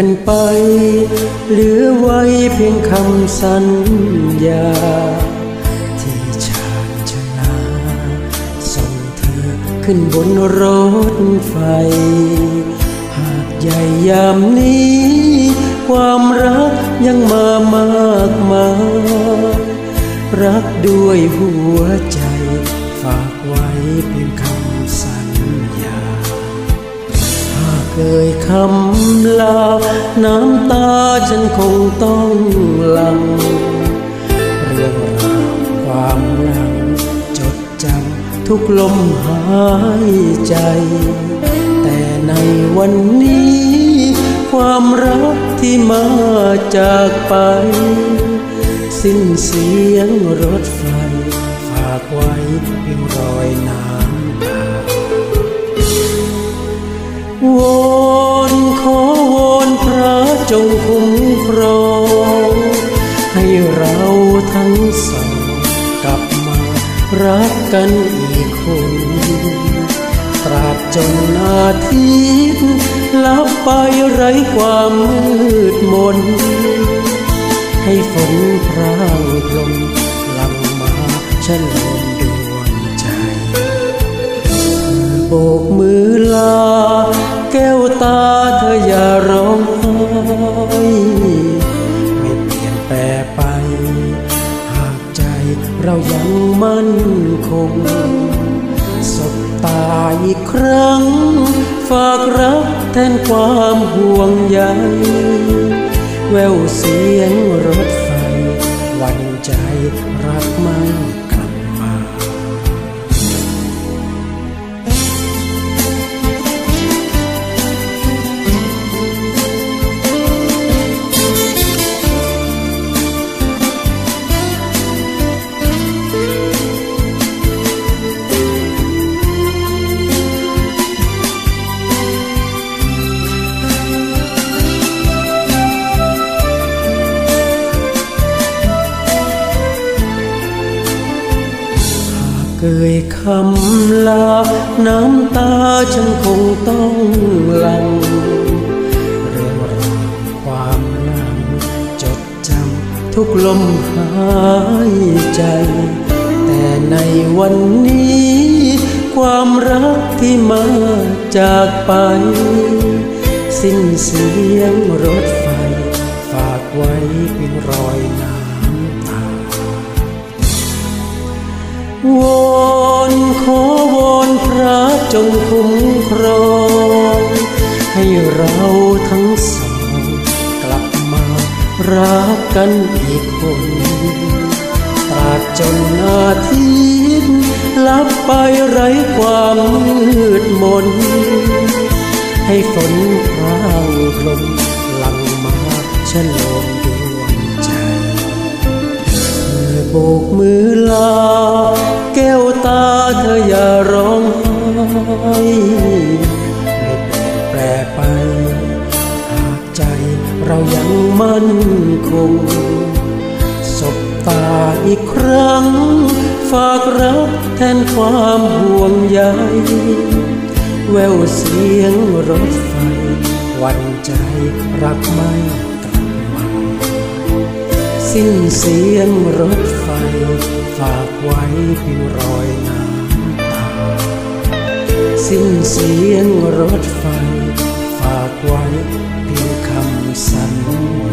กันไป เหลือไว้เพียงคำสัญญา ที่ชาญชนาส่งเธอขึ้นบนรถไฟ หากใหญ่ยามนี้ ความรักยังมามากมายรักด้วยหัวใจ ฝากไว้เพียงคำสัญญา เอ่ยคำลา น้ำตาฉันคงต้องหลัง เรื่องราวความหลัง จดจำทุกลมหายใจ แต่ในวันนี้ ความรักที่มาจากไป สิ้นเสียงรถไฟ ฝากไว้เพียงรอยน้ำตา วอนขอวอนพระจงคุ้มครองให้เราทั้งสองกลับมารักกันอีกคนตราบจนอาทิตย์ลับไปไร้ความมืดมน ให้ฝนพรางพลมหลังมาฉลมดวงใจโบกมือลา เรายังมั่นคง สบตาอีกครั้ง ฝากรักแทนความห่วงใยแววเสียงรถไฟวันใจรักไม่ เกยคำลา น้ำตาฉันคงต้องหลังเรื่องราวความหลังจดจำทุกลมหายใจ แต่ในวันนี้ ความรักที่มาจากไป สิ้นเสียงรถไฟ ฝากไว้เพียงรอยน้ำ งคุ้มครอง ให้เราทั้งสอง กลับมารักกันอีกคนตราบจนอาทิตย์ลับไปไร้ความมืดมน ให้ฝนพรางลมหลังมาฉลมดวงใจเธอโบกมือลา แก้วตาเธออย่าร้อง มั่นคงสบตาอีกครั้ง ฝากรักแทนความห่วงใยแววเสียงรถไฟวันใจรักไม่กลับมาสิ้นเสียงรถไฟ ฝากไว้เพียงรอยน้ำตา สิ้นเสียงรถไฟ ฝากไว้ isang